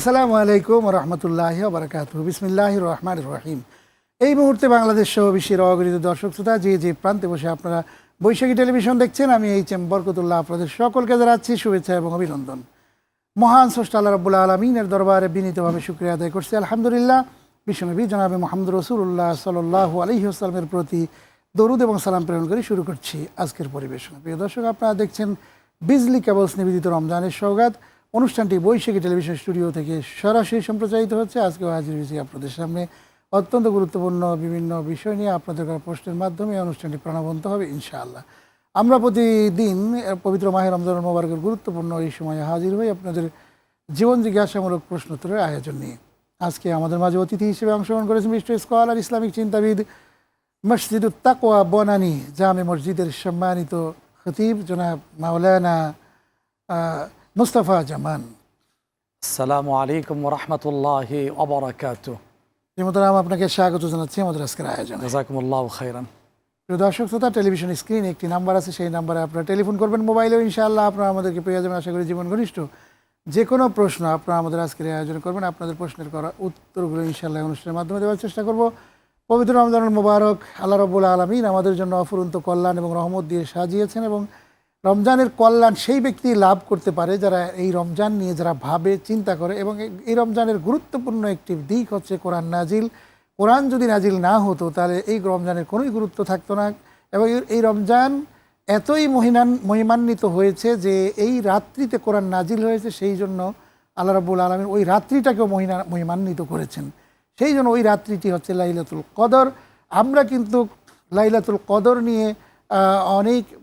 আসসালামু আলাইকুম রহমতুল্লাহ বারকাত বিসমিল্লাহ রহমান রহিম। এই মুহূর্তে বাংলাদেশ সহ বিশ্বের অগণিত দর্শক শ্রোতা, যে যে প্রান্তে বসে আপনারা বৈশাখী টেলিভিশন দেখছেন, আমি এই চেম বরকতুল্লাহ আপনাদের সকলকে জানাচ্ছি শুভেচ্ছা এবং অভিনন্দন। মহান স্রষ্টা আল্লাহ রব্বুল্লাহ আলমিনের দরবারে বিনীতভাবে শুক্রিয়া আদায় করছি। আলহামদুলিল্লাহ, বিশ্বনবী জনাবে মোহাম্মদ রসুল্লাহ সাল্লাহ আলহি আসসালামের প্রতি দরুদ এবং সালাম প্রেরণ করে শুরু করছি আজকের পরিবেশনা। প্রিয় দর্শক, আপনারা দেখছেন বিজলি কেবলস নিবেদিত রমজানের সৌগাত অনুষ্ঠানটি বৈশাখী টেলিভিশন স্টুডিও থেকে সরাসরি সম্প্রচারিত হচ্ছে। আজকেও হাজির হয়েছি আপনাদের সামনে। অত্যন্ত গুরুত্বপূর্ণ বিভিন্ন বিষয় নিয়ে আপনাদের করা প্রশ্নের মাধ্যমে অনুষ্ঠানটি প্রাণবন্ত হবে, ইনশাআল্লাহ। আমরা প্রতিদিন পবিত্র মাহের রমজান মোবারকের গুরুত্বপূর্ণ এই সময়ে হাজির হই আপনাদের জীবন জিজ্ঞাসামূলক প্রশ্নোত্তরের আয়োজন নিয়ে। আজকে আমাদের মাঝে অতিথি হিসেবে অংশগ্রহণ করেছেন বিশিষ্ট স্কলার ইসলামিক চিন্তাবিদ মসজিদ তাকোয়া বনানী জামে মসজিদের সম্মানিত খতিব জনাব মাওলানা মুস্তাফা জামান। আসসালামু আলাইকুম রহমতুল্লাহ অবরাকাত আপনাকে স্বাগত জানাচ্ছি আমাদের আজকের আয়োজনে। জাজাকুমুল্লাহ খাইরান দর্শক শ্রোতা টেলিভিশন স্ক্রিনে একটি নাম্বার আছে সেই নাম্বারে আপনারা টেলিফোন করবেন মোবাইলেও ইনশাআল্লাহ আপনারা আমাদেরকে পেয়ে যাবেন আশা করি জীবন ঘনিষ্ঠ। যে কোনো প্রশ্ন আপনারা আমাদের আজকের আয়োজন করবেন আপনাদের প্রশ্নের করা উত্তরগুলো ইনশাআল্লাহ অনুষ্ঠানের মাধ্যমে দেওয়ার চেষ্টা করব। পবিত্র রমজানুল মোবারক আল্লাহ রব্বুল আলমিন আমাদের জন্য অফুরন্ত কল্যাণ এবং রহমত দিয়ে সাজিয়েছেন এবং রমজানের কল্যাণ সেই ব্যক্তি লাভ করতে পারে যারা এই রমজান নিয়ে যারা ভাবে চিন্তা করে এবং এই- রমজানের গুরুত্বপূর্ণ একটি দিক হচ্ছে কোরআন নাজিল। কোরআন যদি নাজিল না হতো তাহলে এই রমজানের কোনোই গুরুত্ব থাকতো না এবং এই- রমজান এতই মহিনান মহিমান্বিত হয়েছে যে এই রাত্রিতে কোরআন নাজিল হয়েছে সেই জন্য আল্লাহ রাবুল আলমিন ওই রাত্রিটাকেও মহিনা মহিমান্বিত করেছেন। সেই জন্য ওই রাত্রিটি হচ্ছে লাইলাতুল কদর। আমরা কিন্তু লাইলাতুল কদর নিয়ে আহ,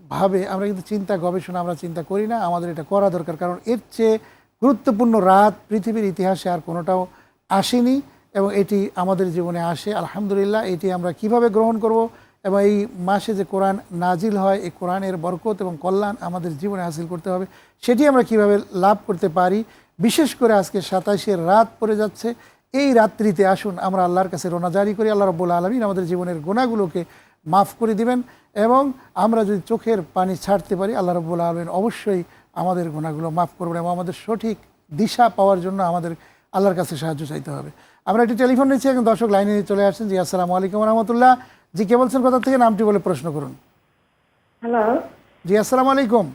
অনেকভাবে আমরা কিন্তু চিন্তা, গবেষণা আমরা চিন্তা করি না, আমাদের এটা করা দরকার। কারণ এর চেয়ে গুরুত্বপূর্ণ রাত পৃথিবীর ইতিহাসে আর কোনোটাও আসেনি এবং এটি আমাদের জীবনে আসে। আলহামদুলিল্লাহ, এটি আমরা কীভাবে গ্রহণ করব এবং এই মাসে যে কোরআন নাজিল হয়, এই কোরআনের বরকত এবং কল্যাণ আমাদের জীবনে হাসিল করতে হবে, সেটি আমরা কীভাবে লাভ করতে পারি? বিশেষ করে আজকে সাতাশের রাত পড়ে যাচ্ছে। এই রাত্রিতে আসুন, আমরা আল্লাহর কাছে রোনা জারি করি। আল্লাহ রব্বুল আলমিন আমাদের জীবনের গোনাগুলোকে মাফ করে দিবেন এবং আমরা যদি চোখের পানি ছাড়তে পারি আল্লাহ রব্বুল আলমিন অবশ্যই আমাদের গোনাগুলো মাফ করবেন এবং আমাদের সঠিক দিশা পাওয়ার জন্য আমাদের আল্লাহর কাছে সাহায্য চাইতে হবে। আমরা একটি টেলিফোন নিচ্ছি এখন দর্শক লাইনে চলে আসছেন। জি আসসালামু আলাইকুম রহমতুল্লাহ জি কে বলছেন কোথা থেকে? নামটি বলে প্রশ্ন করুন। হ্যালো। জি আসসালামু আলাইকুম।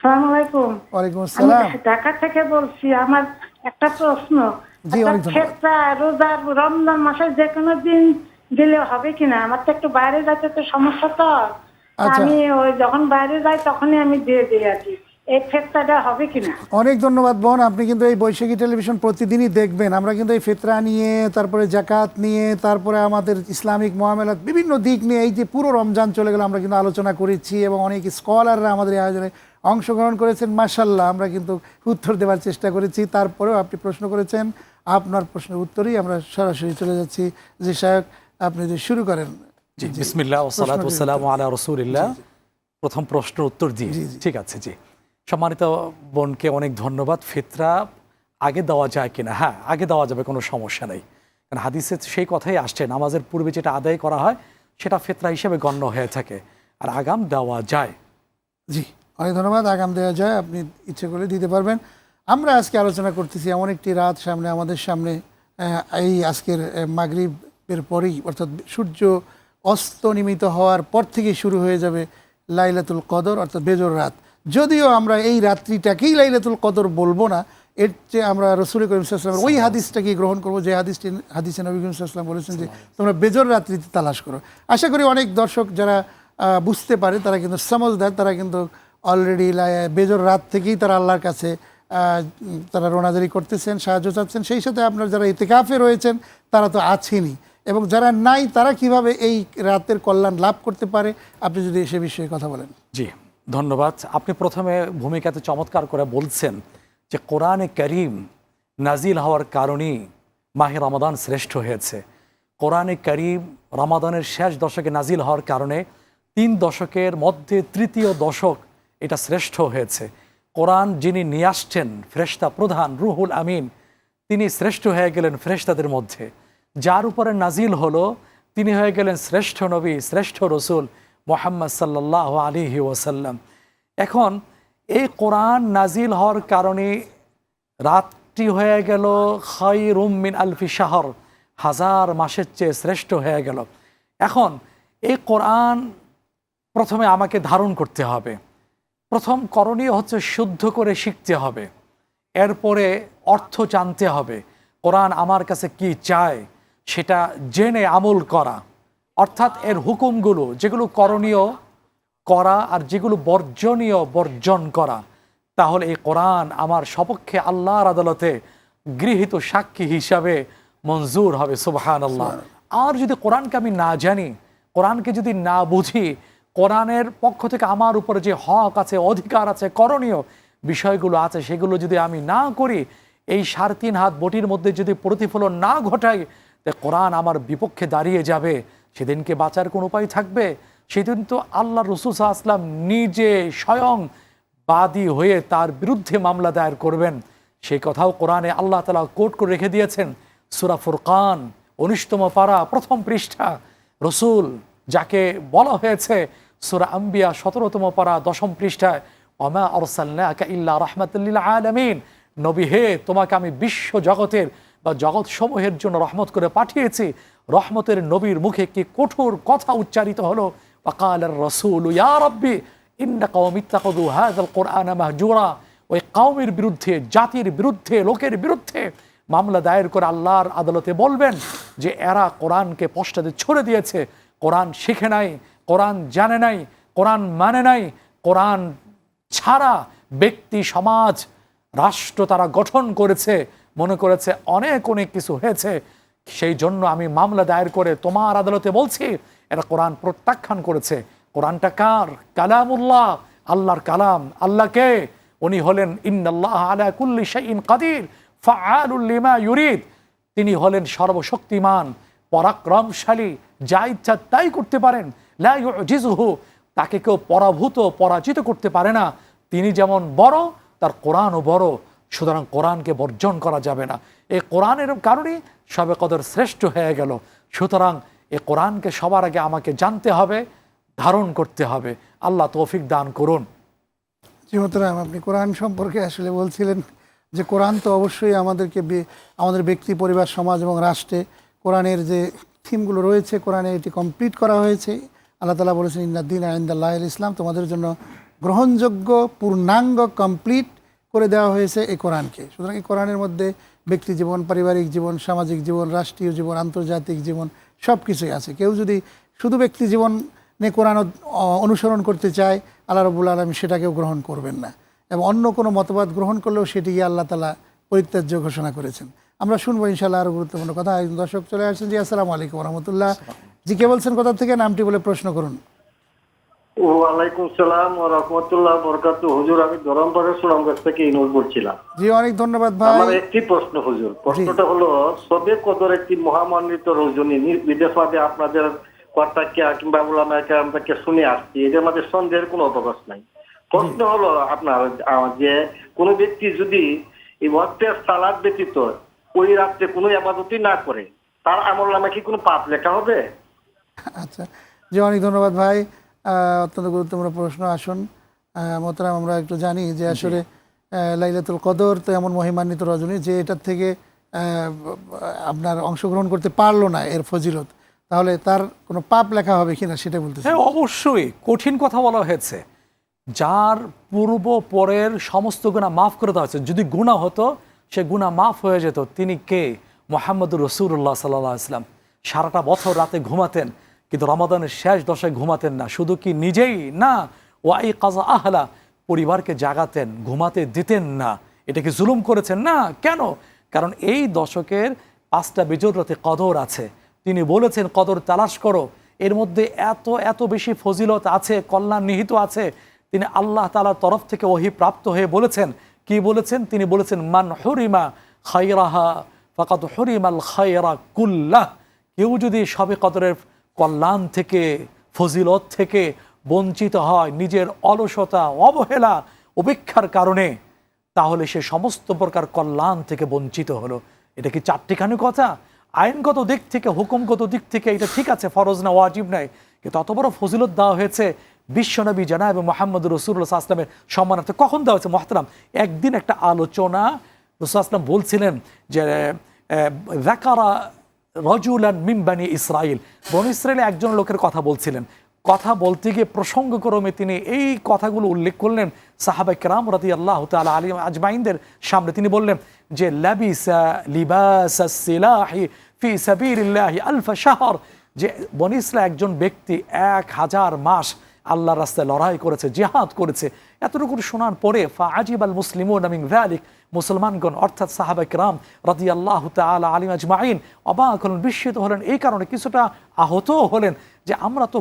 আলাইকুম। ওয়ালাইকুম আমি আসসালাম ঢাকা থেকে বলছি আমার একটা প্রশ্ন। রমজান মাসে যে কোনো দিন দিলে হবে কিনা? আমার তো একটু বাইরে যাইতে তো সমস্যা তো। আচ্ছা। আমি ওই যখন বাইরে যাই তখনই আমি দিয়ে দিই আর কি। হবে কিনা? অনেক ধন্যবাদ বোন। আপনি কিন্তু এই বৈশাখী টেলিভিশন প্রতিদিনই দেখবেন। আমরা কিন্তু এই ফেতরা নিয়ে তারপরে জাকাত নিয়ে তারপরে আমাদের ইসলামিক মহামেলাত বিভিন্ন দিক নিয়ে এই যে পুরো রমজান চলে গেল আমরা কিন্তু আলোচনা করেছি এবং অনেক স্কলাররা আমাদের এই আয়োজনে অংশগ্রহণ করেছেন। মার্শাল্লাহ আমরা কিন্তু উত্তর দেওয়ার চেষ্টা করেছি। তারপরেও আপনি প্রশ্ন করেছেন আপনার প্রশ্নের উত্তরেই আমরা সরাসরি চলে যাচ্ছি। যে সাহেব আপনি যদি শুরু করেন। জি বিসমিল্লাহ ওসালাত ওসালাম আলা রসুলিল্লাহ। প্রথম প্রশ্ন উত্তর দিয়ে। ঠিক আছে জি। সম্মানিত বোনকে অনেক ধন্যবাদ। ফিতরা আগে দেওয়া যায় কিনা? হ্যাঁ আগে দেওয়া যাবে কোনো সমস্যা নেই। কারণ হাদিসে সেই কথাই আসছে নামাজের পূর্বে যেটা আদায় করা হয় সেটা ফেতরা হিসেবে গণ্য হয়ে থাকে। আর আগাম দেওয়া যায়। জি অনেক ধন্যবাদ। আগাম দেওয়া যায় আপনি ইচ্ছে করলে দিতে পারবেন। আমরা আজকে আলোচনা করতেছি এমন একটি রাত সামনে আমাদের সামনে এই আজকের আহ, মাগরিবের পরেই অর্থাৎ সূর্য অস্ত নিমিত হওয়ার পর থেকে শুরু হয়ে যাবে লাইলাতুল কদর অর্থাৎ বেজর রাত। যদিও আমরা এই রাত্রিটাকেই লাইলাতুল কদর বলব না এর চেয়ে আমরা রসুল করিম সাল্লামের ওই হাদিসটাকে গ্রহণ করব যে হাদিসটি হাদিসে নবী করিম সাল্লাম বলেছেন যে তোমরা বেজর রাত্রিতে তালাশ করো। আশা করি অনেক দর্শক যারা বুঝতে পারে তারা কিন্তু সমজদার তারা কিন্তু অলরেডি বেজর রাত থেকেই তারা আল্লাহর কাছে তারা রোনাজারি করতেছেন সাহায্য চাচ্ছেন। সেই সাথে আপনার যারা ইতিকাফে রয়েছেন তারা তো আছেনই। এবং যারা নাই, তারা কীভাবে এই রাতের কল্যাণ লাভ করতে পারে? আপনি যদি সে বিষয়ে কথা বলেন। জি, ধন্যবাদ। আপনি প্রথমে ভূমিকাতে চমৎকার করে বলছেন যে কোরআনে করিম নাজিল হওয়ার কারণেই মাহে রমাদান শ্রেষ্ঠ হয়েছে। কোরআনে করিম রমাদানের শেষ দশকে নাজিল হওয়ার কারণে তিন দশকের মধ্যে তৃতীয় দশক এটা শ্রেষ্ঠ হয়েছে। কোরআন যিনি নিয়ে আসছেন ফ্রেস্তা প্রধান রুহুল আমিন, তিনি শ্রেষ্ঠ হয়ে গেলেন ফ্রেস্তাদের মধ্যে। যার উপরে নাজিল হলো, তিনি হয়ে গেলেন শ্রেষ্ঠ নবী, শ্রেষ্ঠ রসুল মোহাম্মদ সাল্লাহ আলিহি ওসাল্লাম এখন এই কোরআন নাজিল হওয়ার কারণে রাত একটি হয়ে গেল খাইরুম মিন আলফি শাহর, হাজার মাসের চেয়ে শ্রেষ্ঠ হয়ে গেল। এখন এই কোরআন প্রথমে আমাকে ধারণ করতে হবে। প্রথম করণীয় হচ্ছে শুদ্ধ করে শিখতে হবে। এরপরে অর্থ জানতে হবে, কোরআন আমার কাছে কি চায়? সেটা জেনে আমল করা। অর্থাৎ এর হুকুমগুলো যেগুলো করণীয় করা আর যেগুলো বর্জনীয় বর্জন করা। তাহলে এই কোরআন আমার সপক্ষে আল্লাহর আদালতে গৃহীত সাক্ষী হিসাবে মঞ্জুর হবে সুবহান আল্লাহ আর যদি কোরআনকে আমি না জানি কোরআনকে যদি না বুঝি কোরআনের পক্ষ থেকে আমার উপরে যে হক আছে অধিকার আছে করণীয় বিষয়গুলো আছে সেগুলো যদি আমি না করি এই সাড়ে তিন হাত বটির মধ্যে যদি প্রতিফলন না ঘটাই তে কোরআন আমার বিপক্ষে দাঁড়িয়ে যাবে, সেদিনকে বাঁচার কোনো উপায় থাকবে? সেদিন তো আল্লাহ রসুল আসলাম নিজে স্বয়ং বাদী হয়ে তার বিরুদ্ধে মামলা দায়ের করবেন। সেই কথাও কোরআনে আল্লাহ তালা কোট করে রেখে দিয়েছেন। সুরা ফুরকান, উনিশতম পারা, প্রথম পৃষ্ঠা। রসুল যাকে বলা হয়েছে, সুরা আম্বিয়া সতেরোতম পারা, দশম পৃষ্ঠায় অমা অরসাল্লাকা ইল্লা রহমতুল্লিল আলমিন। নবী হে, তোমাকে আমি বিশ্ব জগতের জগৎ সমূহের জন্য রহমত করে পাঠিয়েছি রহমতের নবীর মুখে কি কঠোর কথা উচ্চারিত হলো وقال الرسول يا ربي إن قوم اتخذوا هذا القرآن مهجورا ওই কওমের বিরুদ্ধে জাতির বিরুদ্ধে লোকের বিরুদ্ধে মামলা দায়ের করে আল্লাহর আদালতে বলবেন যে এরা কোরআনকে পশ্চাতে ছড়ে দিয়েছে কোরআন শিখে নাই কোরআন জানে নাই কোরআন মানে নাই কোরআন ছাড়া ব্যক্তি সমাজ রাষ্ট্র তারা গঠন করেছে মনে করেছে, অনেক অনেক কিছু হয়েছে। সেই জন্য আমি মামলা দায়ের করে তোমার আদালতে বলছি এরা কোরআন প্রত্যাখ্যান করেছে। কোরআনটা কার? কালামুল্লাহ, আল্লাহর কালাম। আল্লাহকে? উনি হলেন, ইন্নাল্লাহ আলা কুল্লি শাইইন কাদির, ফাআলুল লিমা ইউরিদ। তিনি হলেন সর্বশক্তিমান, পরাক্রমশালী, যা ইচ্ছা তাই করতে পারেন। লা ইউজিজুহু, তাকে কেউ পরাভূত, পরাজিত করতে পারে না। তিনি যেমন বড়, তার কোরআনও বড়। সুতরাং কোরআনকে বর্জন করা যাবে না। এই কোরআনের কারণে সবে কদর শ্রেষ্ঠ হয়ে গেল। সুতরাং এ কোরআনকে সবার আগে আমাকে জানতে হবে, ধারণ করতে হবে। আল্লাহ তৌফিক দান করুন। জি মোহতারাম, আপনি কোরআন সম্পর্কে আসলে বলছিলেন যে কোরআন তো অবশ্যই আমাদেরকে আমাদের ব্যক্তি, পরিবার, সমাজ এবং রাষ্ট্রে কোরআনের যে থিমগুলো রয়েছে, কোরআনে এটি কমপ্লিট করা হয়েছে। আল্লাহ তালা বলেছেন ইন্নাদ্দিন আইন্দাল্লাহ ইসলাম। তোমাদের জন্য গ্রহণযোগ্য পূর্ণাঙ্গ কমপ্লিট করে দেওয়া হয়েছে এই কোরআনকে। সুতরাং এই কোরআনের মধ্যে ব্যক্তি জীবন, পারিবারিক জীবন, সামাজিক জীবন, রাষ্ট্রীয় জীবন, আন্তর্জাতিক জীবন সব কিছুই আছে। কেউ যদি শুধু ব্যক্তি জীবন নিয়ে কোরআন অনুসরণ করতে চায়, আল্লাহ রবুল আলম সেটাকেও গ্রহণ করবেন না। এবং অন্য কোনো মতবাদ গ্রহণ করলেও সেটিকে আল্লাহ তালা পরিত্যাজ্য ঘোষণা করেছেন। আমরা শুনব ইনশাল্লাহ আরও গুরুত্বপূর্ণ কথা। দর্শক চলে আসছেন জি, আসসালামু আলাইকুম রহমতুল্লাহ। জি, কে বলছেন কোথা থেকে? নামটি বলে প্রশ্ন করুন। ওয়ালাইকুম সালাম ও রহমতুল্লাহ বরকাত হুজুর আমি ধরমপাড়ের সুনামগঞ্জ থেকে ইনুল বলছিলাম জি অনেক ধন্যবাদ আমার একটি প্রশ্ন হুজুর। প্রশ্নটা হলো সবে কদর একটি মহামান্বিত রজনী বিদেশবাদে আপনাদের কর্তাকে কিংবা শুনে আসছি এদের মধ্যে সন্দেহের কোনো অবকাশ নাই। প্রশ্ন হলো আপনার যে কোনো ব্যক্তি যদি এই সালাদ ব্যতীত ওই রাত্রে কোনো আবাদতই না করে তার আমল নামে কি কোনো পাপ লেখা হবে? আচ্ছা। জি অনেক ধন্যবাদ ভাই। অত্যন্ত গুরুত্বপূর্ণ প্রশ্ন আসুন মোতরাম আমরা একটু জানি যে আসলে লাইলাতুল কদর তো এমন মহিমান্বিত রজনী যে এটার থেকে আপনার অংশগ্রহণ করতে পারল না এর ফজিলত। তাহলে তার কোনো পাপ লেখা হবে কিনা সেটা বলতে হ্যাঁ অবশ্যই। কঠিন কথা বলা হয়েছে। যার পূর্ব পরের সমস্ত গুণা মাফ করে দেওয়া হয়েছে। যদি গুণা হতো সে গুণা মাফ হয়ে যেত। তিনি কে? মোহাম্মদুর রসুল্লাহ সাল্লাহ ইসলাম সারাটা বছর রাতে ঘুমাতেন। কিন্তু রমাদানের শেষ দশায় ঘুমাতেন না। শুধু কি নিজেই? না। ওয়াই কাজা আহলা, পরিবারকে জাগাতেন, ঘুমাতে দিতেন না। এটা কি জুলুম করেছেন? না। কেন? কারণ এই দশকের পাঁচটা বিজোর কদর আছে। তিনি বলেছেন, কদর তালাশ করো। এর মধ্যে এত এত বেশি ফজিলত আছে, কল্যাণ নিহিত আছে। তিনি আল্লাহ তালার তরফ থেকে ওহি প্রাপ্ত হয়ে বলেছেন। কি বলেছেন? তিনি বলেছেন, মান হরিমা খাইরাহা ফাকাত হরিমাল খাইরা কুল্লাহ। কেউ যদি সবে কদরের কল্যাণ থেকে, ফজিলত থেকে বঞ্চিত হয় নিজের অলসতা, অবহেলা উপেক্ষার কারণে, তাহলে সে সমস্ত প্রকার কল্যাণ থেকে বঞ্চিত হলো। এটা কি চারটিখানি কথা? আইনগত দিক থেকে, হুকুমগত দিক থেকে এটা ঠিক আছে, ফরজ না, ওয়াজিব নাই। কিন্তু অত বড় ফজিলত দেওয়া হয়েছে বিশ্বনবী জানা এবং মোহাম্মদ রসুল্লাহ আসলামের সম্মানার্থে। কখন দেওয়া হয়েছে? মহতারাম, একদিন একটা আলোচনা রসুল আসলাম বলছিলেন যে রজুলান মিমবানি ইসরায়েল বন ইসরায়েলে একজন লোকের কথা বলছিলেন। কথা বলতে গিয়ে প্রসঙ্গক্রমে তিনি এই কথাগুলো উল্লেখ করলেন। সাহাবা কেরাম রাতি আল্লাহ তাল আলী আজমাইনদের সামনে তিনি বললেন যে, লাবিসা লিবাস সিলাহি ফি সাবির আলফা শাহর। যে বনিসরা একজন ব্যক্তি এক হাজার মাস আল্লাহর রাস্তায় লড়াই করেছে, জিহাদ করেছে। এতটুকু শোনার পরে ফা আজিব আল মুসলিম নামিং ভ্যালিক মুসলমানগণ, অর্থাৎ সাহাবাক রাম রাদি আল্লাহ তালা আলিম আজমাইন, অবাক হলেন, বিস্মিত হলেন। এই কারণে কিছুটা আহতও হলেন যে আমরা তো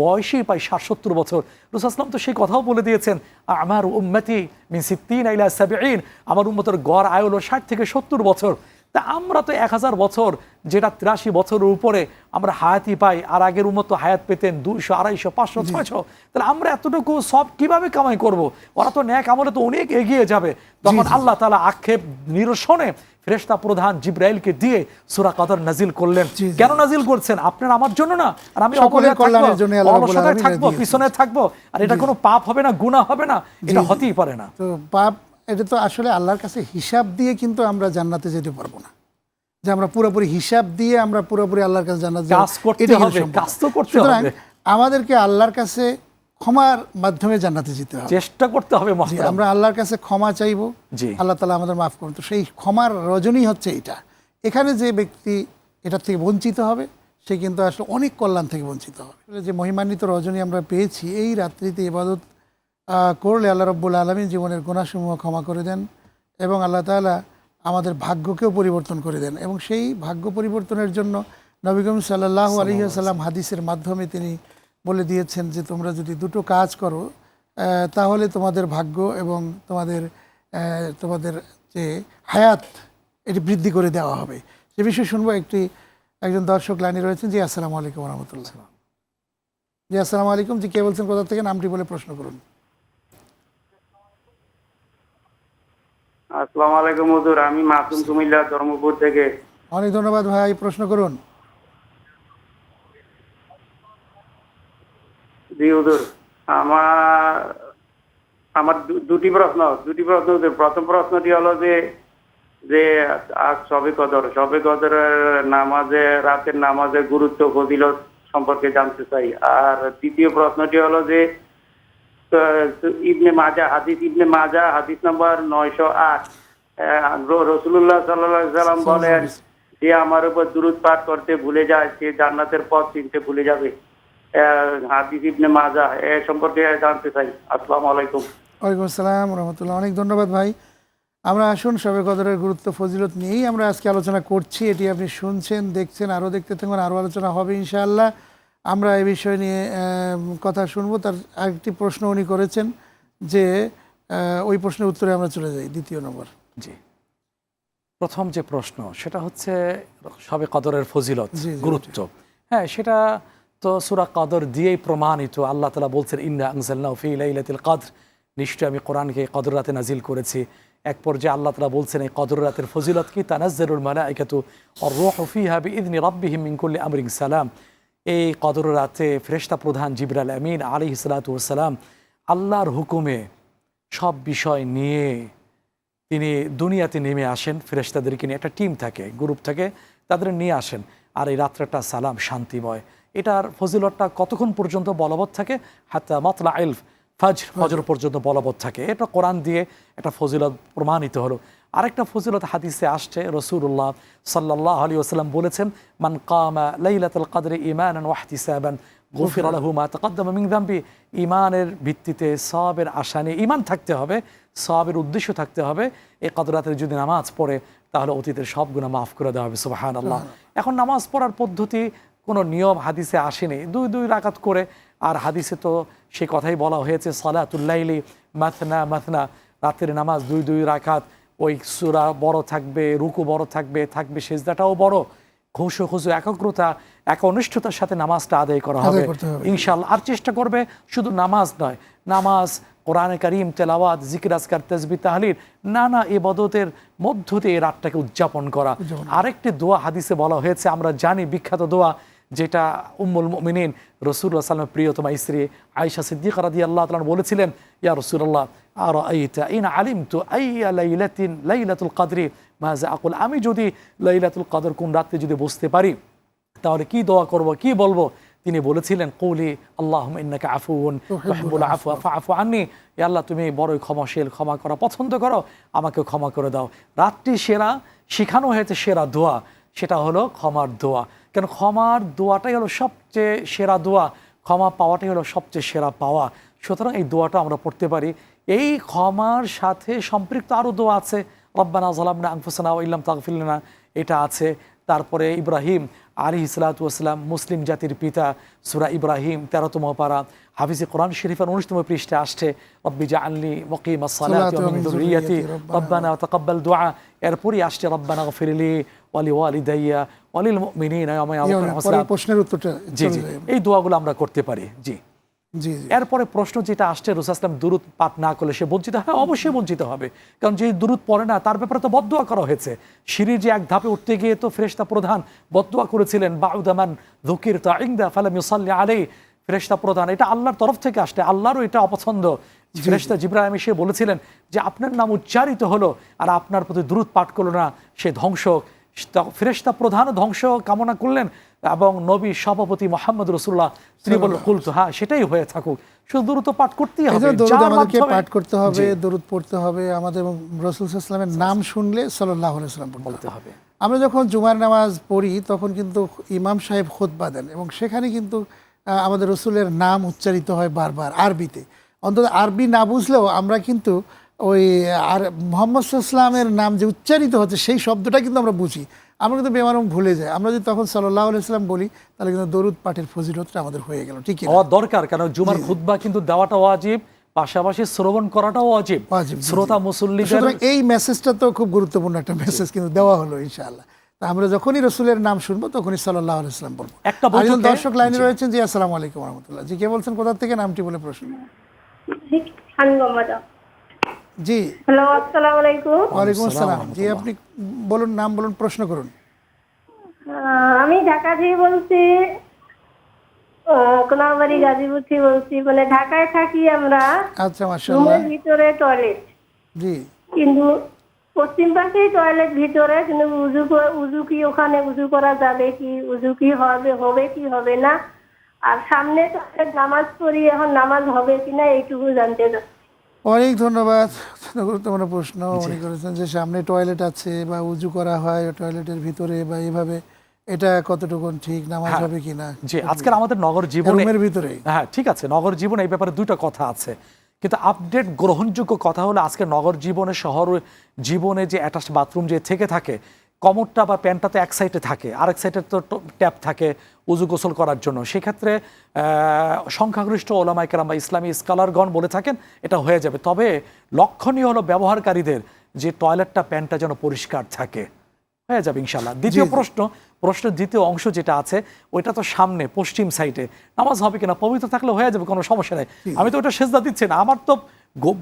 বয়সেই পাই ষাট সত্তর বছর রুসাসলাম তো সেই কথাও বলে দিয়েছেন, আমার উম্মতি মিন সিদ্দিন আইলা সাবিন আমার উম্মতের গড় আয় হলো ষাট থেকে সত্তর বছর। তা আমরা তো এক হাজার বছর যেটা তিরাশি বছরের উপরে আমরা হায়াতি পাই আর আগের উন্মত হায়াত পেতেন দুইশো আড়াইশো পাঁচশো ছয়শো। তাহলে আমরা এতটুকু সব কীভাবে কামাই করব? ওরা তো ন্যাক আমলে তো অনেক এগিয়ে যাবে। তখন আল্লাহ তালা আক্ষেপ নিরসনে ফেরেশতা প্রধান জিব্রাইলকে দিয়ে সুরা কাদর নাজিল করলেন। কেন নাজিল করছেন? আপনার আমার জন্য না। আর আমি অলসতায় থাকব পিছনে থাকব। আর এটা কোনো পাপ হবে না গুনাহ হবে না। এটা হতেই পারে না। তো পাপ এটা তো আসলে আল্লাহর কাছে হিসাব দিয়ে কিন্তু আমরা জান্নাতে যেতে পারব না। যে আমরা পুরোপুরি হিসাব দিয়ে আমরা পুরোপুরি আল্লাহর কাছে জান্নাত কাজ করতে হবে, কাজ তো করতে সুতরাং হবে। আমাদেরকে আল্লাহর কাছে ক্ষমার মাধ্যমে জান্নাতে যেতে হবে। চেষ্টা করতে হবে আমরা আল্লাহর কাছে ক্ষমা চাইব। আল্লাহ তালা আমাদের মাফ করুন। তো সেই ক্ষমার রজনী হচ্ছে এটা। এখানে যে ব্যক্তি এটার থেকে বঞ্চিত হবে সে কিন্তু আসলে অনেক কল্যাণ থেকে বঞ্চিত হবে। যে মহিমান্বিত রজনী আমরা পেয়েছি এই রাত্রিতে ইবাদত করলে আল্লাহ রব্বুল আলমী জীবনের গুণাসমূহ ক্ষমা করে দেন এবং আল্লাহ তাআলা আমাদের ভাগ্যকেও পরিবর্তন করে দেন এবং সেই ভাগ্য পরিবর্তনের জন্য নবীগম সাল্লাহ আলহিহাসাল্লাম হাদিসের মাধ্যমে তিনি বলে দিয়েছেন যে তোমরা যদি দুটো কাজ করো তাহলে তোমাদের ভাগ্য এবং তোমাদের তোমাদের যে হায়াত এটি বৃদ্ধি করে দেওয়া হবে। সে বিষয়ে শুনব একটি একজন দর্শক লাইনে রয়েছেন। জি আসসালামু আলাইকুম রহমতুল্লাহ। জি আসসালামু আলাইকুম। জি কে বলছেন? কোথা থেকে? নামটি বলে প্রশ্ন করুন। আসসালামু আলাইকুম হুজুর আমি মাসুম কুমিল্লা ধর্মপুর থেকে। অনেক ধন্যবাদ ভাই প্রশ্ন করুন। জি হুজুর আমার আমার দুটি প্রশ্ন দুটি প্রশ্ন প্রথম প্রশ্নটি হলো যে যে আজ সবে কদর সবে কদরের নামাজে রাতের নামাজের গুরুত্ব ফজিলত সম্পর্কে জানতে চাই। আর দ্বিতীয় প্রশ্নটি হলো যে ইবনে মাজা হাদিস ইবনে মাজা হাদিস নাম্বার নয়শো আট। রসুল্লাহ সাল্লাহ সাল্লাম বলেন যে আমার উপর দুরুদ পাঠ করতে ভুলে যায় সে জান্নাতের পথ চিনতে ভুলে যাবে। হাদিস ইবনে মাজা এ সম্পর্কে জানতে চাই। আসসালামু আলাইকুম। ওয়ালাইকুম আসসালাম রহমতুল্লাহ। অনেক ধন্যবাদ ভাই। আমরা আসুন সবে কদরের গুরুত্ব ফজিলত নিয়েই আমরা আজকে আলোচনা করছি। এটি আপনি শুনছেন দেখছেন আরও দেখতে থাকুন আরও আলোচনা হবে ইনশাআল্লাহ। আমরা এই বিষয় নিয়ে কথা শুনব। তার আরেকটি প্রশ্ন উনি করেছেন যে ওই প্রশ্নের উত্তরে আমরা চলে যাই দ্বিতীয় নম্বর। জি। প্রথম যে প্রশ্ন সেটা হচ্ছে সবে কদরের ফজিলত গুরুত্ব। হ্যাঁ সেটা তো সুরা কদর দিয়েই প্রমাণিত। আল্লাহ তালা বলছেন ইন্না আনজাল্লাহু ফি লাইলাতিল কদর। নিশ্চয়ই আমি কোরআনকে কদর রাতে নাজিল করেছি। এক পর্যায়ে আল্লাহ তালা বলছেন এই কদর রাতের ফজিলত কি? তানাজ্জারুল মালাইকাতু। আর রূহ ফিহা বিইذনি রাব্বিহিম মিন কুল্লি আমরিন সালাম। এই কদর রাতে ফেরেশতা প্রধান জিবরাল আমিন আলী সালাতু ওয়াস সালাম আল্লাহর হুকুমে সব বিষয় নিয়ে তিনি দুনিয়াতে নেমে আসেন, ফেরেশতাদেরকে নিয়ে। একটা টিম থাকে, গ্রুপ থাকে, তাদের নিয়ে আসেন আর এই রাত্রেটা সালাম, শান্তিময়। এটার ফজিলতটা কতক্ষণ পর্যন্ত বলবৎ থাকে? হাত্তা মতলা ইলফ ফাজ ফজর পর্যন্ত বলবৎ থাকে। এটা কোরআন দিয়ে একটা ফজিলত প্রমাণিত হলো। আরেকটা ফজিলত হাদিসে আসছে রসুল্লাহ সাল্লাহ আলী ওসাল্লাম বলেছেন, মান কামা গফির ইমানের ভিত্তিতে সবের আশা নিয়ে ইমান থাকতে হবে সবের উদ্দেশ্য থাকতে হবে, এই কদরাতের যদি নামাজ পড়ে, তাহলে অতীতের সব গুণা মাফ করে দেওয়া হবে সুবাহান আল্লাহ এখন নামাজ পড়ার পদ্ধতি, কোনো নিয়ম হাদিসে আসেনি। দুই দুই রাকাত করে, আর হাদিসে তো সে কথাই বলা হয়েছে সালাতুল্লাইলি মাথনা মাথনা। রাতের নামাজ দুই দুই রাকাত ওই সুরা বড় থাকবে রুকু বড় থাকবে থাকবে সেজদাটাও বড়। খুশু খুশু একাগ্রতা একনিষ্ঠতার সাথে নামাজটা আদায় করা হবে। ইনশাল্লাহ আর চেষ্টা করবে শুধু নামাজ নয় নামাজ কোরআনে করিম তেলাওয়াত জিকির আজকার তেজবি তাহলির নানা ইবাদতের মধ্য দিয়ে এই রাতটাকে উদযাপন করা। আরেকটি দোয়া হাদিসে বলা হয়েছে আমরা জানি বিখ্যাত দোয়া যেটা উম্মুল মিনিন রসুল্লাহ সাল্লামের প্রিয়তমা স্ত্রী আয়েশা সিদ্দিক রাদি আল্লাহ তালান বলেছিলেন, ইয়া রসুল্লাহ আর আলিম তু লাইলাতুল কাদরি? মাঝে আকুল, আমি যদি লাইলাতুল কাদর কোন রাত্রে যদি বুঝতে পারি, তাহলে কি দোয়া করব, কি বলব? তিনি বলেছিলেন কৌলি আল্লাহ ইন্নাকা আফুন তুহিব্বুল আফওয়া, ফাআফু আন্নি। এ আল্লাহ, তুমি বড়ই ক্ষমাশীল, ক্ষমা করা পছন্দ করো, আমাকে ক্ষমা করে দাও। রাত্রি সেরা, শেখানো হয়েছে সেরা দোয়া, সেটা হলো ক্ষমার দোয়া। কেন ক্ষমার দোয়াটাই হলো সবচেয়ে সেরা দোয়া, ক্ষমা পাওয়াটাই হলো সবচেয়ে সেরা পাওয়া। সুতরাং এই দোয়াটা আমরা পড়তে পারি। এই ক্ষমার সাথে সম্পৃক্ত আরও দোয়া আছে। রব্বানা জালামনা না ওয়া ইল্লাম তাকফিল্লা এটা আছে। তারপরে ইব্রাহিম আলী ইসলাতাম মুসলিম জাতির পিতা সুরা ইব্রাহিম তেরোতম পারা হাফিজে কোরআন শরীফের উনিশতম পৃষ্ঠে আসছে। রব্বি জা আল্লি মকিম সালাতি ওয়া মিন যুররিয়াতি, রব্বানা। তাকাব্বাল দুআ। এরপরই আসছে রব্বানা গফিরলি ওয়ালি ওয়ালিদাইয়া ওয়ালিল মুমিনিনা ইয়াওমা ইয়াকুমুল প্রশ্নের উত্তরটা জি জি। এই দোয়াগুলো আমরা করতে পারি। জি। এরপরে প্রশ্ন যেটা আসছে রুসাসলাম দূরত পাঠ না করলে সে বঞ্চিত হয়? অবশ্যই বঞ্চিত হবে। কারণ যে দূরত পড়ে না তার ব্যাপারে তো বদুয়া করা হয়েছে। সিঁড়ির যে এক ধাপে উঠতে গিয়ে তো ফেরেশতা প্রধান বদুয়া করেছিলেন বাউদামান ধুকির তাইন্দা ফালাম ইউসাল্লি আলাই ফেরেশতা প্রধান এটা আল্লাহর তরফ থেকে আসছে আল্লাহরও এটা অপছন্দ। ফেরেশতা জিব্রাহিম সে বলেছিলেন যে আপনার নাম উচ্চারিত হলো আর আপনার প্রতি দ্রুত পাঠ করল না সে ধ্বংস ফেরেশতা প্রধান ধ্বংস কামনা করলেন এবং নবী সভাপতি মোহাম্মদ রসুল্লাহ তিনি বললেন হ্যাঁ সেটাই হয়ে থাকুক। শুধু দ্রুত পাঠ করতেই হবে আমাদেরকে পাঠ করতে হবে দরুদ পড়তে হবে আমাদের এবং রসুল ইসলামের নাম শুনলে সাল্লাহ সাল্লাম বলতে হবে। আমরা যখন জুমার নামাজ পড়ি তখন কিন্তু ইমাম সাহেব খোদবা দেন এবং সেখানে কিন্তু আমাদের রসুলের নাম উচ্চারিত হয় বারবার আরবিতে। অন্তত আরবি না বুঝলেও আমরা কিন্তু ওই আর মোহাম্মদ ইসলামের নাম যে উচ্চারিত হচ্ছে সেই শব্দটা কিন্তু আমরা বুঝি। আমরা কিন্তু বেমারম ভুলে যাই। আমরা যদি তখন সাল্লাহ সাল্লাম বলি তাহলে কিন্তু দরুদ পাঠের ফজিলতটা আমাদের হয়ে গেল। ঠিক হওয়া দরকার কারণ জুমার খুতবা কিন্তু দেওয়াটা ওয়াজিব পাশাপাশি শ্রবণ করাটাও জি, জি। শ্রোতা মুসল্লিদের সুতরাং এই মেসেজটা তো খুব গুরুত্বপূর্ণ একটা মেসেজ কিন্তু দেওয়া হলো ইনশাআল্লাহ। আমরা যখনই রসুলের নাম শুনব তখনই সাল্লাহ ইসলাম বলব। একটা দর্শক লাইনে রয়েছেন জি আসসালামু আলাইকুম রহমতুল্লাহ। জি কে বলছেন কোথা থেকে নামটি বলে প্রশ্ন? জি। হ্যালো আসসালামু আলাইকুম। ওয়ালাইকুম আসসালাম। জি আপনি বলুন নাম বলুন প্রশ্ন করুন। আমি ঢাকা থেকে বলছি কোনাবাড়ি গাজীপুর থেকে বলছি মানে ঢাকায় থাকি আমরা। আচ্ছা মাশাআল্লাহ। রুমের ভিতরে টয়লেট জি। কিন্তু পশ্চিম পাশেই টয়লেট ভিতরে কিন্তু উজু উজু কি ওখানে উজু করা যাবে কি উজু কি হবে হবে কি হবে না। আর সামনে টয়লেট নামাজ পড়ি এখন নামাজ হবে কিনা এইটুকু জানতে চাচ্ছি। অনেক ধন্যবাদ। গুরুত্বপূর্ণ প্রশ্ন উনি করেছেন যে সামনে টয়লেট আছে বা উজু করা হয় টয়লেটের ভিতরে বা এইভাবে এটা কতটুকু ঠিক নামাজ হ্যাঁ। হবে কিনা? জি আজকাল আমাদের নগর জীবনের ভিতরে। হ্যাঁ ঠিক আছে নগর জীবনে এই ব্যাপারে দুইটা কথা আছে। কিন্তু আপডেট গ্রহণযোগ্য কথা হলো আজকে নগর জীবনে শহর জীবনে যে অ্যাটাচ বাথরুম যে থেকে থাকে কমরটা বা প্যান্টটা তো এক সাইডে থাকে আরেক সাইডে তো ট্যাপ থাকে উজু গোসল করার জন্য। সেক্ষেত্রে সংখ্যাগরিষ্ঠ ওলামাইকেরাম বা ইসলামী স্কলারগণ বলে থাকেন এটা হয়ে যাবে। তবে লক্ষণীয় হলো ব্যবহারকারীদের যে টয়লেটটা প্যান্টটা যেন পরিষ্কার থাকে। হয়ে যাবে ইনশাল্লাহ দ্বিতীয় প্রশ্ন প্রশ্নের দ্বিতীয় অংশ যেটা আছে ওইটা তো সামনে পশ্চিম সাইডে নামাজ হবে কিনা পবিত্র থাকলে হয়ে যাবে কোনো সমস্যা নেই। আমি তো ওটা সেজদা দিচ্ছি না। আমার তো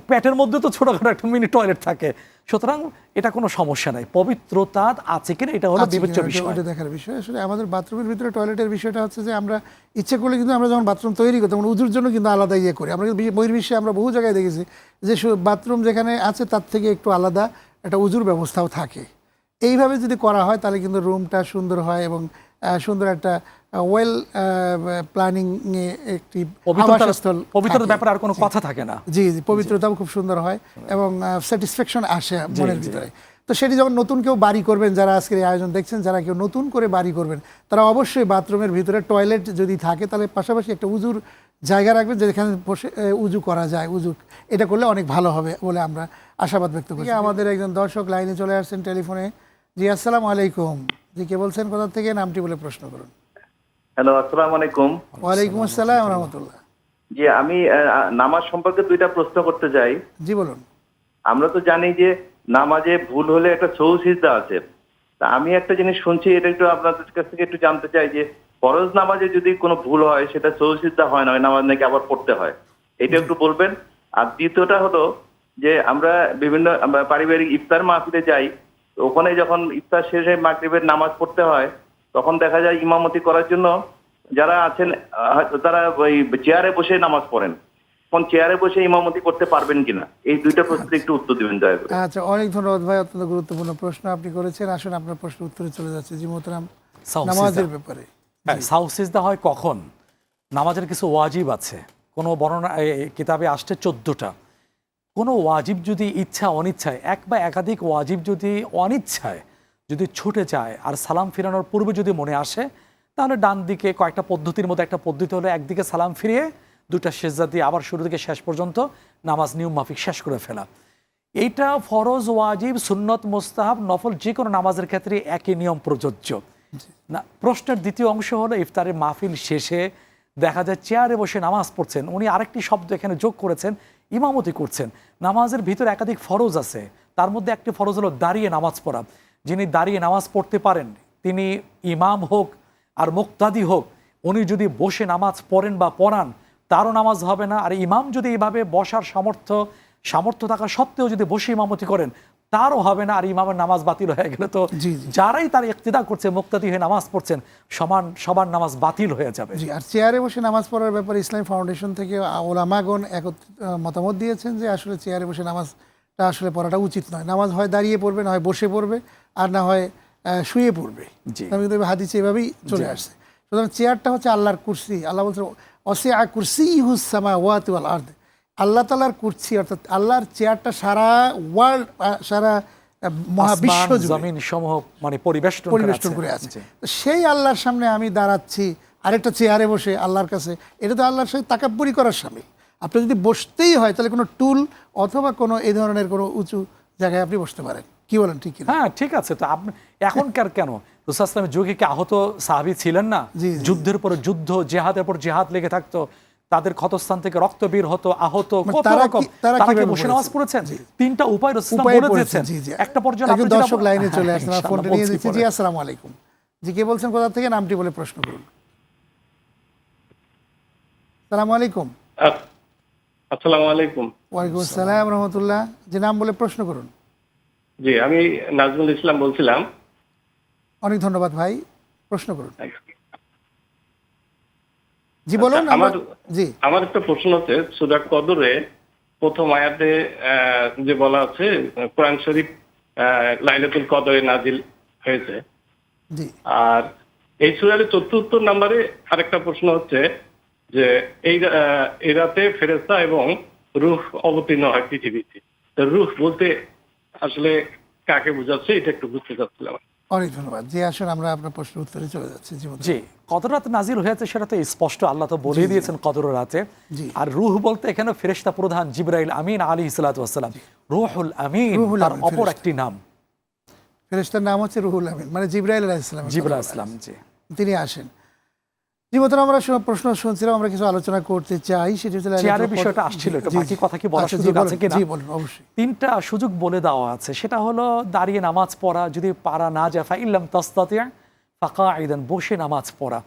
পেটের মধ্যে তো ছোটখাটো একটা মিনি টয়লেট থাকে। সুতরাং এটা কোনো সমস্যা নাই। পবিত্রতা আছে কিনা এটা হলো বিবেচ্য বিষয়। ওটা দেখার বিষয়। আসলে আমাদের বাথরুমের ভিতরে টয়লেটের বিষয়টা হচ্ছে যে আমরা ইচ্ছে করলে কিন্তু আমরা যখন বাথরুম তৈরি করি তখন উজুর জন্য কিন্তু আলাদা ইয়ে করি। আমরা বহির্বিশ্বে আমরা বহু জায়গায় দেখেছি যে বাথরুম যেখানে আছে তার থেকে একটু আলাদা একটা উজুর ব্যবস্থাও থাকে। এইভাবে যদি করা হয় তাহলে কিন্তু রুমটা সুন্দর হয় এবং সুন্দর একটা ওয়েল প্ল্যানিং এ একটি আবাসস্থল পবিত্রতার। ব্যাপারে আর কোনো কথা থাকে না। জি জি পবিত্রতাও খুব সুন্দর হয় এবং স্যাটিসফ্যাকশন আসে মনের ভিতরে। তো সেটি যখন নতুন কেউ বাড়ি করবেন যারা আজকের এই আয়োজন দেখছেন যারা কেউ নতুন করে বাড়ি করবেন তারা অবশ্যই বাথরুমের ভিতরে টয়লেট যদি থাকে তাহলে পাশাপাশি একটা উজুর জায়গা রাখবেন যেখানে বসে উজু করা যায় উজু। এটা করলে অনেক ভালো হবে বলে আমরা আশাবাদ ব্যক্ত করি আমাদের একজন দর্শক লাইনে চলে আসছেন টেলিফোনে। জি আসসালামু আলাইকুম। জি কে বলছেন কোথা থেকে? নামটি বলে প্রশ্ন করুন। হ্যালো আসসালামু আলাইকুম। ওয়ালাইকুম আসসালাম রহমতুল্লাহ। জি আমি নামাজ সম্পর্কে দুইটা প্রশ্ন করতে চাই। জি বলুন। আমরা তো জানি যে নামাজে ভুল হলে একটা আছে। তা আমি একটা জিনিস শুনছি এটা একটু আপনাদের কাছ থেকে একটু জানতে চাই যে ফরজ নামাজে যদি কোনো ভুল হয় সেটা সৌসিদ্ধা হয় না ওই নামাজ নাকি আবার পড়তে হয়? এটা একটু বলবেন। আর দ্বিতীয়টা হলো যে আমরা বিভিন্ন পারিবারিক ইফতার মাহফিলে যাই ওখানে যখন ইফতার শেষে মাগরিবের নামাজ পড়তে হয় তখন দেখা যায় ইমামতি করার জন্য যারা আছেন তারা ওই চেয়ারে বসে নামাজ পড়েন। কোন চেয়ারে বসে ইমামতি করতে পারবেন কিনা? এই দুইটা প্রশ্নের একটু উত্তর দিবেন দয়া করে। আচ্ছা অনেক ধন্যবাদ ভাই অত্যন্ত গুরুত্বপূর্ণ প্রশ্ন আপনি করেছেন। আসুন আপনার প্রশ্ন উত্তরে চলে যাচ্ছে। জি মোহতারাম সাউথ নামাজের ব্যাপারে। হ্যাঁ সাউথ সিজদা হয় কখন? নামাজের কিছু ওয়াজিব আছে। কোনো বর্ণনা কিতাবে আসছে চোদ্দটা। কোনো ওয়াজিব যদি ইচ্ছা, অনিচ্ছায়, এক বা একাধিক ওয়াজিব যদি অনিচ্ছায় যদি ছুটে যায় আর সালাম ফিরানোর পূর্বে যদি মনে আসে, তাহলে ডান দিকে কয়েকটা পদ্ধতির মধ্যে একটা পদ্ধতি হলো, একদিকে সালাম ফিরিয়ে দুটা সেজদা দিয়ে আবার শুরু থেকে শেষ পর্যন্ত নামাজ নিয়ম মাফিক শেষ করে ফেলা। এইটা ফরজ, ওয়াজিব, সুন্নত, মোস্তাহাব, নফল যে কোনো নামাজের ক্ষেত্রে একই নিয়ম প্রযোজ্য। না, প্রশ্নের দ্বিতীয় অংশ হলো, ইফতারের মাহফিল শেষে দেখা যায় চেয়ারে বসে নামাজ পড়ছেন, উনি আরেকটি শব্দ এখানে যোগ করেছেন ইমামতি করছেন। নামাজের ভিতরে একাধিক ফরজ আছে। তার মধ্যে একটি ফরজ হলো দাঁড়িয়ে নামাজ পড়া। যিনি দাঁড়িয়ে নামাজ পড়তে পারেন, তিনি ইমাম হোক আর মুক্তাদি হোক, উনি যদি বসে নামাজ পড়েন বা পড়ান, তারও নামাজ হবে না। আর ইমাম যদি এইভাবে বসার সামর্থ্য সামর্থ্য থাকা সত্ত্বেও যদি বসে ইমামতি করেন তারও হবে না আর ইমামের নামাজ বাতিল হয়ে গেলে তো। যারাই তার ইক্তিদা করছে মুক্তাদি হয়ে নামাজ পড়ছেন সমান সবার নামাজ বাতিল হয়ে যাবে। জি আর চেয়ারে বসে নামাজ পড়ার ব্যাপারে ইসলাম ফাউন্ডেশন থেকে ওলামাগণ একত্র আহ, মতামত দিয়েছেন যে আসলে চেয়ারে বসে নামাজটা আসলে পড়াটা উচিত নয়। নামাজ হয় দাঁড়িয়ে পড়বে না হয় বসে পড়বে আর না হয় শুয়ে পড়বে। কিন্তু হাদিসে এভাবেই চলে আসছে। সুতরাং চেয়ারটা হচ্ছে আল্লাহর কুরসি। আল্লাহ বলছে অসে আ কুর্সি হুসামা ওয়াত আর্দ। আল্লাহ তালার কুরসি অর্থাৎ আল্লাহর চেয়ারটা সারা ওয়ার্ল্ড সারা মহাবিশ্ব জমিন সমূহ মানে পরিবেষ্টন পরিবেষ্টন করে আছে। সেই আল্লাহর সামনে আমি দাঁড়াচ্ছি আরেকটা চেয়ারে বসে আল্লাহর কাছে। এটা তো আল্লাহর সাথে তাকাব্বরি করার সামিল। আপনি যদি বসতেই হয় তাহলে কোনো টুল অথবা কোনো এই ধরনের কোনো উঁচু জায়গায় আপনি বসতে পারেন। কি বলেন ঠিক হ্যাঁ ঠিক আছে। তো আপনি এখনকার কেন? রুসাসলামের যুগে কি আহত সাহাবি ছিলেন না। যুদ্ধের পর যুদ্ধ জেহাদের পর জেহাদ লেগে থাকতো তাদের ক্ষতস্থান থেকে রক্ত বের হতো আহত মানে কত রকম। তারা তারা কি বসে নামাজ পড়েছেন? পড়েছেন তিনটা উপায় রসুলাম বলে দিয়েছেন। জি জি। একটা পর্যন্ত আপনি দর্শক লাইনে চলে হ্যাঁ, ফোনটা নিয়ে দিচ্ছি জি আসসালামু আলাইকুম। জি কে বলছেন কোথা থেকে? নামটি বলে প্রশ্ন করুন। আলাইকুম। আসসালামু আলাইকুম। ওয়ালাইকুম আসসালাম রহমতুল্লাহ। যে নাম বলে প্রশ্ন করুন। জি আমি নাজমুল ইসলাম বলছিলাম। অনেক ধন্যবাদ ভাই। প্রশ্ন করুন। জি বলুন আচ্ছা, আমার- জি। আমার একটা প্রশ্ন হচ্ছে সুরা কদরে প্রথম আয়াতে যে বলা আছে কোরআন শরীফ লাইলাতুল কদরে নাজিল হয়েছে। জি। আর এই সুরার চতুর্থ নম্বরে আরেকটা প্রশ্ন হচ্ছে যে এই এই রাতে ফেরেস্তা এবং রুহ অবতীর্ণ হয় পৃথিবীতে। রুহ বলতে আসলে কাকে বোঝাচ্ছে এটা একটু বুঝতে চাচ্ছিলাম। অনেক ধন্যবাদ। জি আসুন আমরা আপনার প্রশ্নের উত্তরে চলে যাচ্ছি জি জি নাজিল হয়েছে সেটা তো স্পষ্ট আল্লাহ তো বলে দিয়েছেন কদর রাতে। আর রুহ বলতে এখানে ফেরেশতা প্রধান জিব্রাইল আমিন আলী ইসলাতাম রুহুল আমিন তার অপর একটি নাম। ফেরেশতার নাম হচ্ছে রুহুল আমিন মানে জিব্রাইল আলাইহিসসালাম জিবরা ইসলাম জি। তিনি আসেন। জি মতন আমরা প্রশ্ন শুনছিলাম আমরা কিছু আলোচনা করতে চাই সেটি হচ্ছে বিষয়টা আসছিল, একটু বাকি কথা কি বলার আচ্ছা, সুযোগ আছে। কিনা? অবশ্যই। তিনটা সুযোগ বলে দেওয়া আছে সেটা হলো দাঁড়িয়ে নামাজ পড়া যদি পারা না যায় ফাইল্লাম তাস্তাতিয়া ফাঁকা আইদান বসে নামাজ পড়া।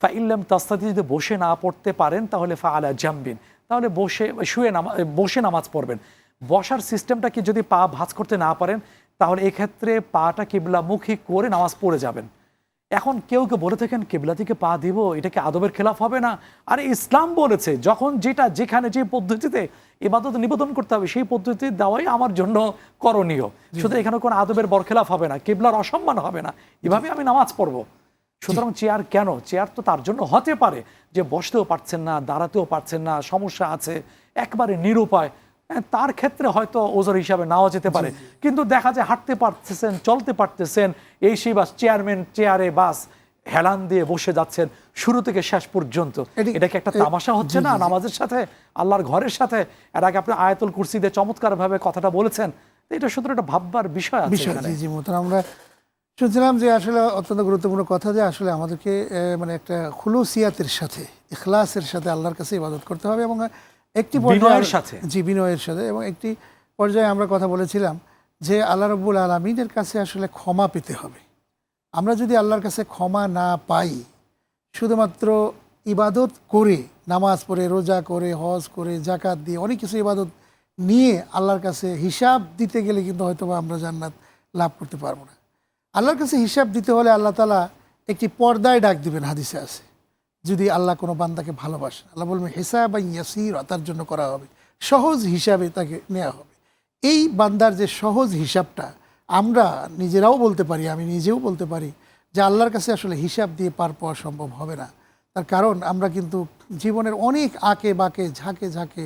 ফা ইল্লাম তাস্তাদি, যদি বসে না পড়তে পারেন, তাহলে ফা আলা জাম্বিন। তাহলে বসে, শুয়ে নামা, বসে নামাজ পড়বেন। বসার সিস্টেমটা কি, যদি পা ভাজ করতে না পারেন, তাহলে এক্ষেত্রে পাটা কিবলামুখী করে নামাজ পড়ে যাবেন। এখন কেউ কেউ বলে থাকেন কেবলা থেকে পা দিব এটা কি আদবের খেলাফ হবে না? আরে ইসলাম বলেছে যখন যেটা যেখানে যে পদ্ধতিতে ইবাদত নিবেদন করতে হবে সেই পদ্ধতি দেওয়াই আমার জন্য করণীয়। শুধু এখানে কোনো আদবের বরখেলাফ হবে না কেবলার অসম্মান হবে না। এভাবে আমি নামাজ পড়ব। সুতরাং চেয়ার কেন? চেয়ার তো তার জন্য হতে পারে যে বসতেও পারছেন না দাঁড়াতেও পারছেন না সমস্যা আছে একবারে নিরুপায়। তার ক্ষেত্রে হয়তো ওজোর হিসাবে নাও যেতে পারে। কিন্তু দেখা যায় হাঁটতে পারতেছেন চলতে পারতেছেন এই সেই বাস চেয়ারম্যান চেয়ারে বাস হেলান দিয়ে বসে যাচ্ছেন শুরু থেকে শেষ পর্যন্ত। এটা কি একটা তামাশা হচ্ছে না। নামাজের সাথে আল্লাহর ঘরের সাথে? এর আগে আপনি আয়াতুল কুরসি দিয়ে চমৎকার ভাবে কথাটা বলেছেন। এটা শুধু একটা ভাববার বিষয় আছে জি আমরা শুনছিলাম যে আসলে অত্যন্ত গুরুত্বপূর্ণ কথা যে আসলে আমাদেরকে মানে একটা খুলুসিয়াতের সাথে ইখলাসের সাথে আল্লাহর কাছে ইবাদত করতে হবে এবং একটি পর্যায়ে বিনয়ের সাথে। জি বিনয়ের সাথে এবং একটি পর্যায়ে আমরা কথা বলেছিলাম যে আল্লাহ রব্বুল আলমিনের কাছে আসলে ক্ষমা পেতে হবে। আমরা যদি আল্লাহর কাছে ক্ষমা না পাই শুধুমাত্র ইবাদত করে নামাজ পড়ে রোজা করে হজ করে জাকাত দিয়ে অনেক কিছু ইবাদত নিয়ে আল্লাহর কাছে হিসাব দিতে গেলে কিন্তু হয়তো আমরা জান্নাত লাভ করতে পারব না। আল্লাহর কাছে হিসাব দিতে হলে আল্লাহ তালা একটি পর্দায় ডাক দিবেন হাদিসে আছে। যদি আল্লাহ কোনো বান্দাকে ভালোবাসেন, আল্লাহ বলবেন হিসাব ইয়াসির তার জন্য করা হবে। সহজ হিসাবে তাকে নেওয়া হবে। এই বান্দার যে সহজ হিসাবটা, আমরা নিজেরাও বলতে পারি, আমি নিজেও বলতে পারি, যে আল্লাহর কাছে আসলে হিসাব দিয়ে পার পাওয়া সম্ভব হবে না। তার কারণ, আমরা কিন্তু জীবনের অনেক আঁকে বাঁকে, ঝাঁকে ঝাঁকে,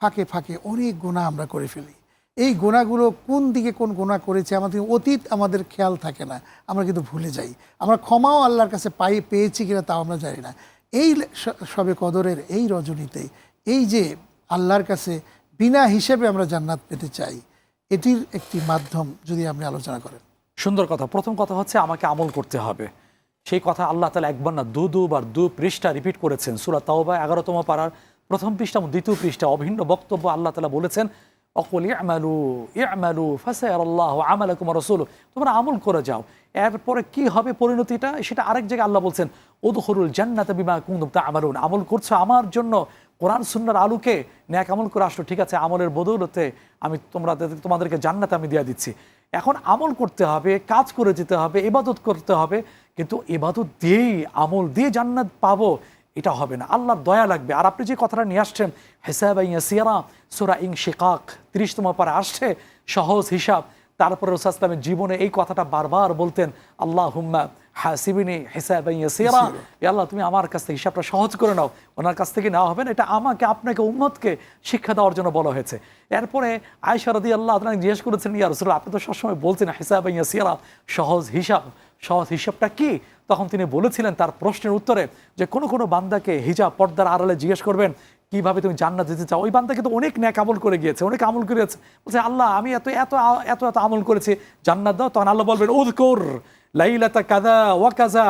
ফাঁকে ফাঁকে অনেক গুণা আমরা করে ফেলি। এই গোনাগুলো কোন দিকে কোন গোনা করেছে, আমাদের অতীত আমাদের খেয়াল থাকে না, আমরা কিন্তু ভুলে যাই। আমরা ক্ষমাও আল্লাহর কাছে পাই, পেয়েছি কিনা তাও আমরা জানি না। এই সবে কদরের এই রজনীতে, এই যে আল্লাহর কাছে বিনা হিসেবে আমরা জান্নাত পেতে চাই, এটির একটি মাধ্যম যদি আপনি আলোচনা করেন। সুন্দর কথা। প্রথম কথা হচ্ছে আমাকে আমল করতে হবে। সেই কথা আল্লাহ তালা একবার না দু, দুবার, দু পৃষ্ঠা রিপিট করেছেন। সুরা তাওবা এগারোতম পাড়ার প্রথম পৃষ্ঠা এবং দ্বিতীয় পৃষ্ঠা অভিন্ন বক্তব্য আল্লাহ তালা বলেছেন, অকল ইয়ামালু ইয়ামালু ফাসায়ার আল্লাহ আমালাকুম রসুল তোমরা আমল করে যাও। এরপরে কি হবে পরিণতিটা, সেটা আরেক জায়গায় আল্লাহ বলছেন ওদখরুল জান্নাত বিমা কুমতুম তা আমালুন আমল করছ আমার জন্য? কোরআন সুন্নার আলুকে? ন্যাক আমল করে আসলো, ঠিক আছে, আমলের বদৌলতে আমি তোমরা তোমাদেরকে জান্নাত আমি দিয়ে দিচ্ছি। এখন আমল করতে হবে, কাজ করে যেতে হবে এবাদত করতে হবে, কিন্তু এবাদত দিয়েই, আমল দিয়ে জান্নাত পাবো, এটা হবে না। আল্লাহর দয়া লাগবে। আর আপনি যে কথাটা নিয়ে আসছেন হেসাব সিয়ারা, সুরা ইং শেকাক তিরিশতম পারে আসছে, সহজ হিসাব। তারপরে রসুলামের জীবনে এই কথাটা বারবার বলতেন আল্লাহ হুম্মা হাসিবিনী হিসাব সিয়ারা আল্লাহ তুমি আমার কাছ থেকে হিসাবটা সহজ করে নাও। ওনার কাছ থেকে নেওয়া হবে না এটা আমাকে আপনাকে উম্মতকে শিক্ষা দেওয়ার জন্য বলা হয়েছে। এরপরে আয়সা রদি আল্লাহ আপনাকে জিজ্ঞেস করেছেন ইয়া রসুল আপনি তো সবসময় বলছেন হিসাব সিয়ারা সহজ হিসাব সহজ হিসাবটা কি? তখন তিনি বলেছিলেন তার প্রশ্নের উত্তরে যে কোনো কোনো বান্দাকে হিজাব পর্দার আড়ালে জিজ্ঞেস করবেন কীভাবে তুমি জান্নাত দিতে চাও? ওই বান্দা কিন্তু অনেক ন্যাক আমল করে গিয়েছে অনেক আমল করে গেছে বলছে আল্লাহ আমি এত এত এত এত আমল করেছি জান্নাত দাও। তখন আল্লাহ বলবেন উদকর লাইলাতা কাদা ওয়া কাজা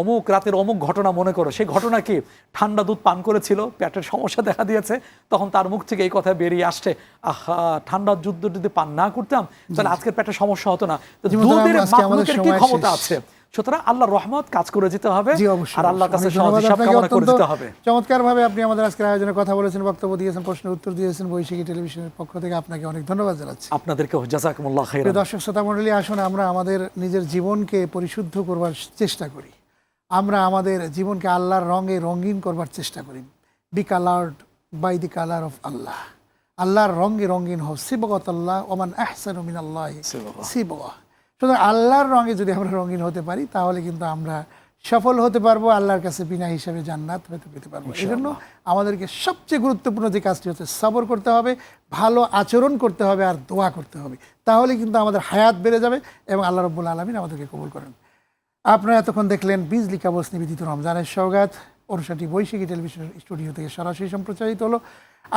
অমুক রাতের অমুক ঘটনা মনে করো। সেই ঘটনা কি? ঠান্ডা দুধ পান করেছিল পেটের সমস্যা দেখা দিয়েছে তখন তার মুখ থেকে এই কথা বেরিয়ে আসছে আহা ঠান্ডা যুদ্ধ যদি পান না করতাম তাহলে আজকের পেটের সমস্যা হতো না। তো দুধের আমাদের কি ক্ষমতা আছে? সুতরাং আল্লাহর রহমত কাজ করে যেতে হবে আর আল্লাহর কাছে কামনা করে দিতে হবে। চমৎকারভাবে আপনি আমাদের আজকের আয়োজনে কথা বলেছেন বক্তব্য দিয়েছেন প্রশ্নের উত্তর দিয়েছেন বৈশাখী টেলিভিশনের পক্ষ থেকে আপনাকে অনেক ধন্যবাদ জানাচ্ছি। আপনাদেরকে জাজাকুমুল্লাহ খাইরান। দর্শক শ্রোতা মণ্ডলী আসুন আমরা আমাদের নিজের জীবনকে পরিশুদ্ধ করবার চেষ্টা করি। আমরা আমাদের জীবনকে আল্লাহর রঙে রঙিন করবার চেষ্টা করি। Be coloured by the colour of Allah আল্লাহর রঙে রঙিন হোক শিবগত আল্লাহ ওমান আহসান মিন আল্লাহ শিবগ সুতরাং আল্লাহর রঙে যদি আমরা রঙিন হতে পারি তাহলে কিন্তু আমরা সফল হতে পারব আল্লাহর কাছে বিনা হিসাবে জান্নাত পেতে পেতে পারব। এই জন্য আমাদেরকে সবচেয়ে গুরুত্বপূর্ণ যে কাজটি হচ্ছে সবর করতে হবে ভালো আচরণ করতে হবে আর দোয়া করতে হবে। তাহলে কিন্তু আমাদের হায়াত বেড়ে যাবে এবং আল্লাহ রব্বুল আলমিন আমাদেরকে কবুল করেন। আপনারা এতক্ষণ দেখলেন বিজলি কাবস নিবেদিত রমজানের সৌগাত অনুষ্ঠানটি বৈশাখী টেলিভিশন স্টুডিও থেকে সরাসরি সম্প্রচারিত হলো।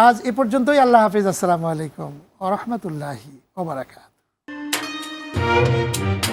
আজ এ পর্যন্তই। আল্লাহ হাফিজ। আসসালামু আলাইকুম ও রহমতুল্লাহি ওবরাকাত Música